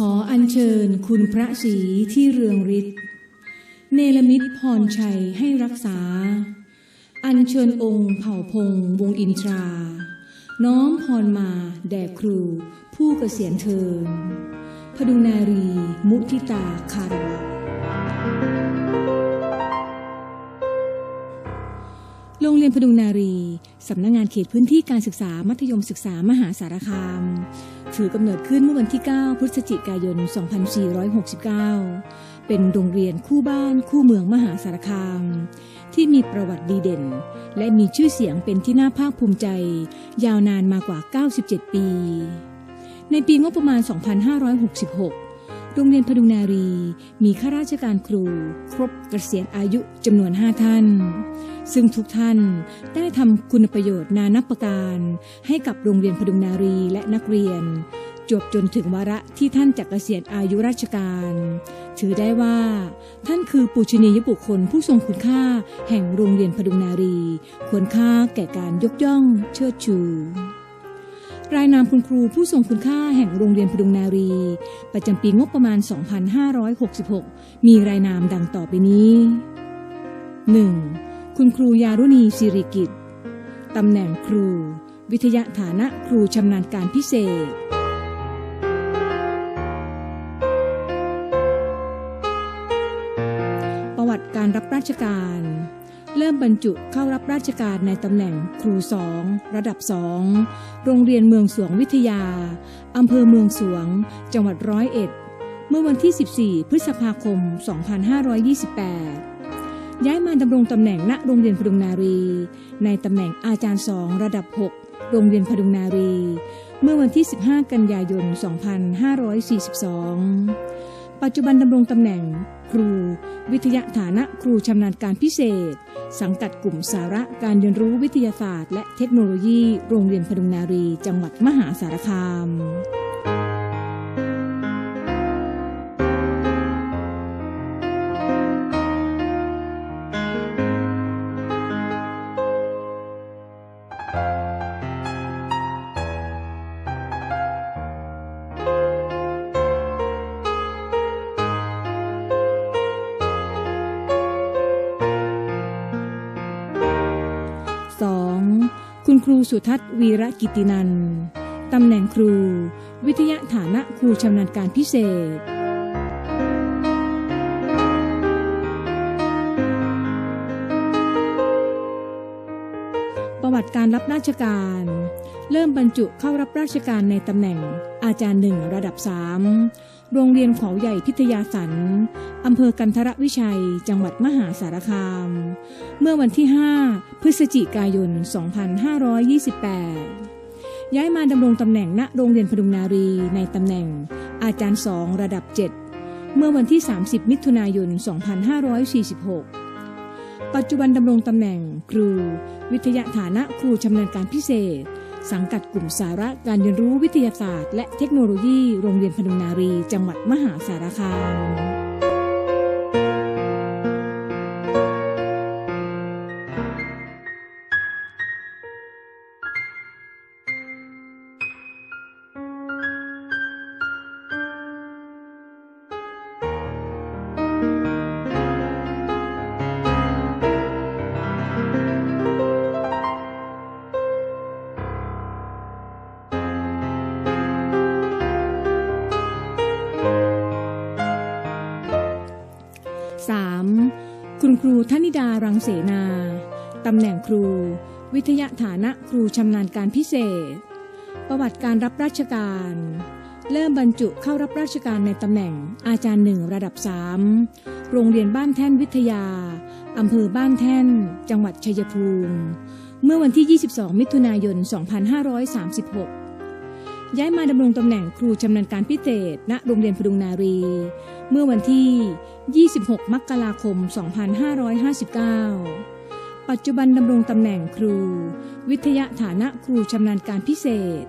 ขออัญเชิญคุณพระศรีที่เรืองฤทธิ์เนรมิตพรชัยให้รักษา อัญเชิญองค์เผ่าพงวงอินทรา น้อมพรมาแด่ครู ผู้เกษียณเทินพดุนารี มุทิตาคารวะโรงเรียนพดุงนารี สำนักงงานเขตพื้นที่การศึกษามัธยมศึกษามหาสารคาม ถือกำเนิดขึ้นเมื่อวันที่ 9 พฤศจิกายน 2469 เป็นโรงเรียนคู่บ้านคู่เมืองมหาสารคาม ที่มีประวัติดีเด่น และมีชื่อเสียงเป็นที่น่าภาคภูมิใจ ยาวนานมากว่า 97 ปี ในปีงบประมาณ 2566 โรงเรียนพดุงนารี มีข้าราชการครู ครบเกษียณอายุจำนวน 5 ท่าน ซึ่งทุกท่านได้ทำคุณประโยชน์นานับประการ ให้กับโรงเรียนพดุงนารีและนักเรียน จบจนถึงวาระที่ท่านจะเกษียณอายุราชการ ถือได้ว่า ท่านคือปูชนียบุคคลผู้ทรงคุณค่า แห่งโรงเรียนพดุงนารี ควรค่าแก่การยกย่องเชิดชู รายนามคุณครูผู้ทรงคุณค่าแห่งโรงเรียนพดุงนารี ประจำปีงบประมาณ 2566 มีรายนามดังต่อไปนี้ 1. คุณครูยารุณีสิริกิตตำแหน่งครู วิทยาฐานะครูชำนาญการพิเศษ ประวัติการรับราชการ เริ่มบรรจุเข้ารับราชการในตำแหน่งครูสองระดับสองโรงเรียนเมืองสวงวิทยาอำเภอเมืองสวง จังหวัดร้อยเอ็ด เมื่อวันที่ 14 พฤษภาคม 2528 ย้ายมาดำรงตำแหน่งณโรงเรียนพดุงนารี ในตำแหน่งอาจารย์สองระดับ 6 โรงเรียนพดุงนารี เมื่อวันที่ 15 กันยายน 2542 ปัจจุบันดำรงตำแหน่ง ครู วิทยาฐานะครูชำนาญการพิเศษ สังกัดกลุ่มสาระการเรียนรู้วิทยาศาสตร์ และเทคโนโลยี โรงเรียนพดุงนารี จังหวัดมหาสารคาม คุณครูสุทัศน์วีระกิตินันท์ตำแหน่งครู วิทยาฐานะครูชำนาญการพิเศษ ประวัติการรับราชการ เริ่มบรรจุเข้ารับราชการในตำแหน่งอาจารย์หนึ่งระดับ 3 โรงเรียนเขาใหญ่พิทยาสันอำเภอกันทรวิชัย จังหวัดมหาสารคาม เมื่อวันที่ 5 พฤศจิกายน 2528 ย้ายมาดำรงตำแหน่งณโรงเรียนพดุงนารีในตำแหน่ง อาจารย์สองระดับ 7 เมื่อวันที่ 30 มิถุนายน 2546 ปัจจุบันดำรงตำแหน่งครู วิทยาฐานะครูชำนาญการพิเศษ สังกัดกลุ่มสาระการเรียนรู้วิทยาศาสตร์ และเทคโนโลยีโรงเรียนพนมนารี จังหวัดมหาสารคาม ตำแหน่งครู วิทยาฐานะครูชำนาญการพิเศษ ประวัติการรับราชการ เริ่มบรรจุเข้ารับราชการในตำแหน่งอาจารย์หนึ่งระดับ 3 โรงเรียนบ้านแท่นวิทยา อำเภอบ้านแท่น จังหวัดชัยภูมิ เมื่อวันที่ 22 มิถุนายน 2536ย้ายมาดำรงตำแหน่งครูชำนาญการพิเศษ ณ โรงเรียนพดุงนารี เมื่อวันที่ 26 มกราคม 2559 ปัจจุบันดำรงตำแหน่งครู วิทยาฐานะครูชำนาญการพิเศษ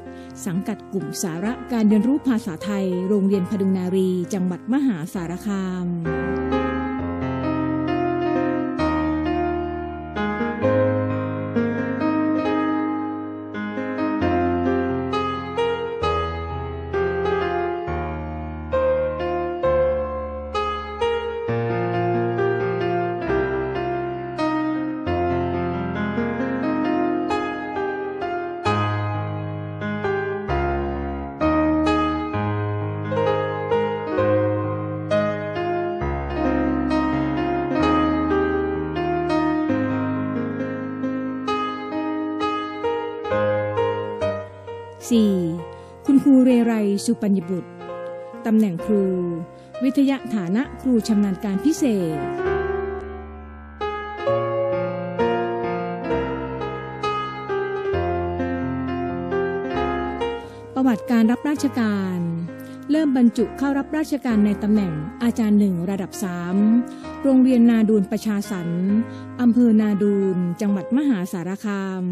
สังกัดกลุ่มสาระการเรียนรู้ภาษาไทย โรงเรียนพดุงนารี จังหวัดมหาสารคาม 4. คุณครูเรไรสุปัญญบุตร ตำแหน่งครู วิทยาฐานะครูชำนาญการพิเศษ ประวัติการรับราชการ ริ่มบรรจุเข้ารับราชการในตำแหน่งอาจารย์หนึ่งระดับ 3 โรงเรียนนาดูนประชาสรรค์อำเภอนาดูน จังหวัดมหาสารคาม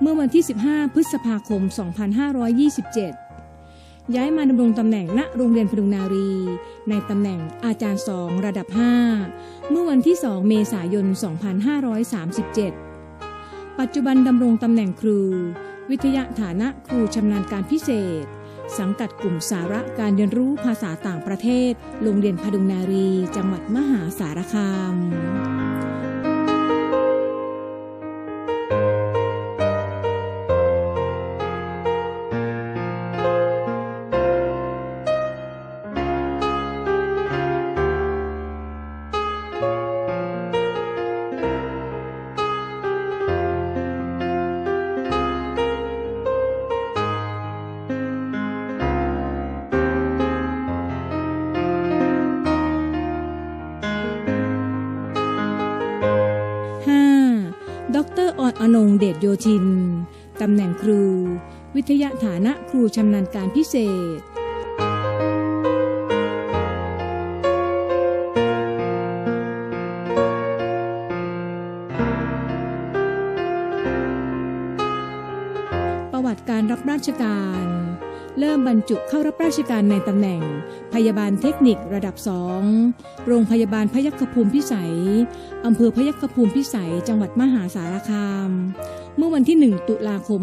เมื่อวันที่ 15 พฤษภาคม 2527 ย้ายมาดำรงตำแหน่งณโรงเรียนพดุงนารี ในตำแหน่งอาจารย์สองระดับ 5 เมื่อวันที่ 2 เมษายน 2537 ปัจจุบันดำรงตำแหน่งครู วิทยาฐานะครูชำนาญการพิเศษ สังกัดกลุ่มสาระการเรียนรู้ภาษาต่างประเทศ โรงเรียนพดุงนารี จังหวัดมหาสารคาม เดชโยธิน ตำแหน่งครู วิทยาฐานะครูชำนาญการพิเศษ ประวัติการรับราชการ เริ่มบรรจุเข้ารับราชการในตำแหน่ง พยาบาลเทคนิคระดับ2โรงพยาบาลพยัคฆภูมิพิสัยอำเภอพยัคฆภูมิพิสัย จังหวัดมหาสารคาม เมื่อวันที่ 1 ตุลาคม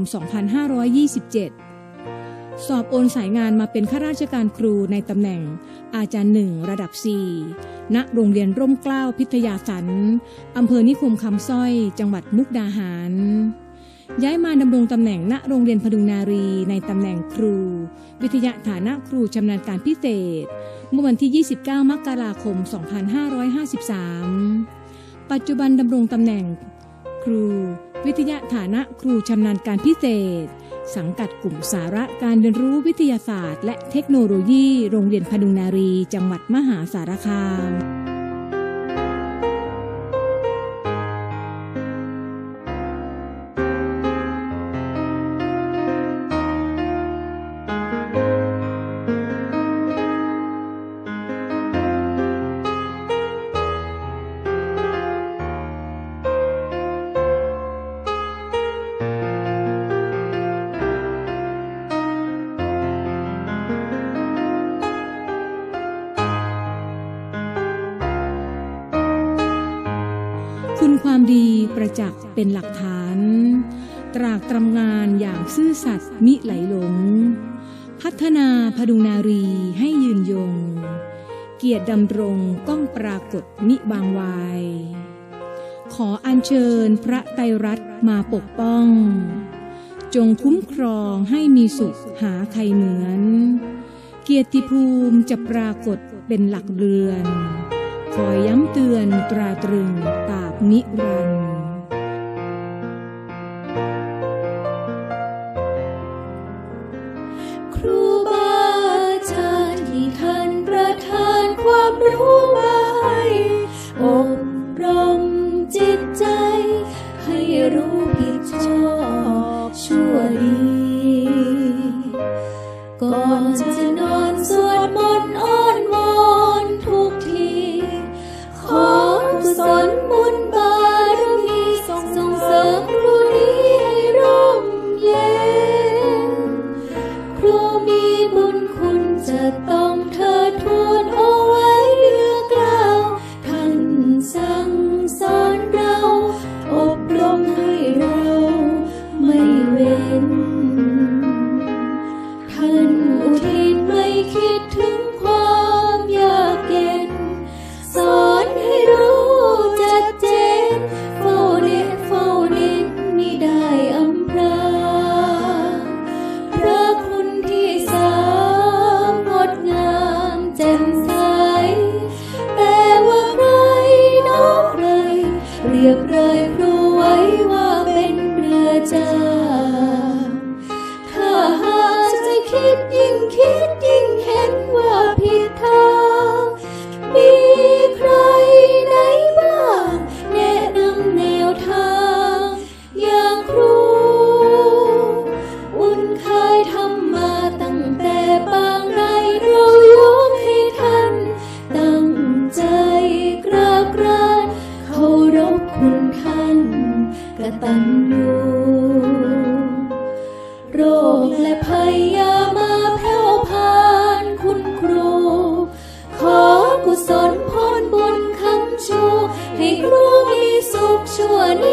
2527สอบโอนสายงานมาเป็นข้าราชการครูในตำแหน่ง อาจารย์หนึ่งระดับ 4 ณ โรงเรียนร่มเกล้าพิทยาสัน อำเภอนิคมคำสร้อย จังหวัดมุกดาหาร ย้ายมาดำรงตำแหน่งณโรงเรียนพดุงนารีในตำแหน่งครู วิทยาฐานะครูชำนาญการพิเศษ เมื่อวันที่ 29 มกราคม 2553 ปัจจุบันดำรงตำแหน่ง ครู วิทยาฐานะครูชำนาญการพิเศษ สังกัดกลุ่มสาระการเรียนรู้วิทยาศาสตร์ และเทคโนโลยี โรงเรียนพดุงนารี จังหวัดมหาสารคาม คุณความดีประจักษ์เป็นหลักฐาน ตรากตรำงานอย่างซื่อสัตย์มิไหลหลง พัฒนาพดุงนารีให้ยืนยง เกียรติดำรงก้องปรากฏมิบางวาย ขออัญเชิญพระไตรรัตน์มาปกป้อง จงคุ้มครองให้มีสุขหาใครเหมือน เกียรติภูมิจะปรากฏเป็นหลักเรือนคอยย้ำเตือนตราตรึงตา นิรันดร์ คุ กและภัยยามาแผ่วพานคุณครู ขอกุศลพรบนคำชู ให้ครูมีสุขชั่วน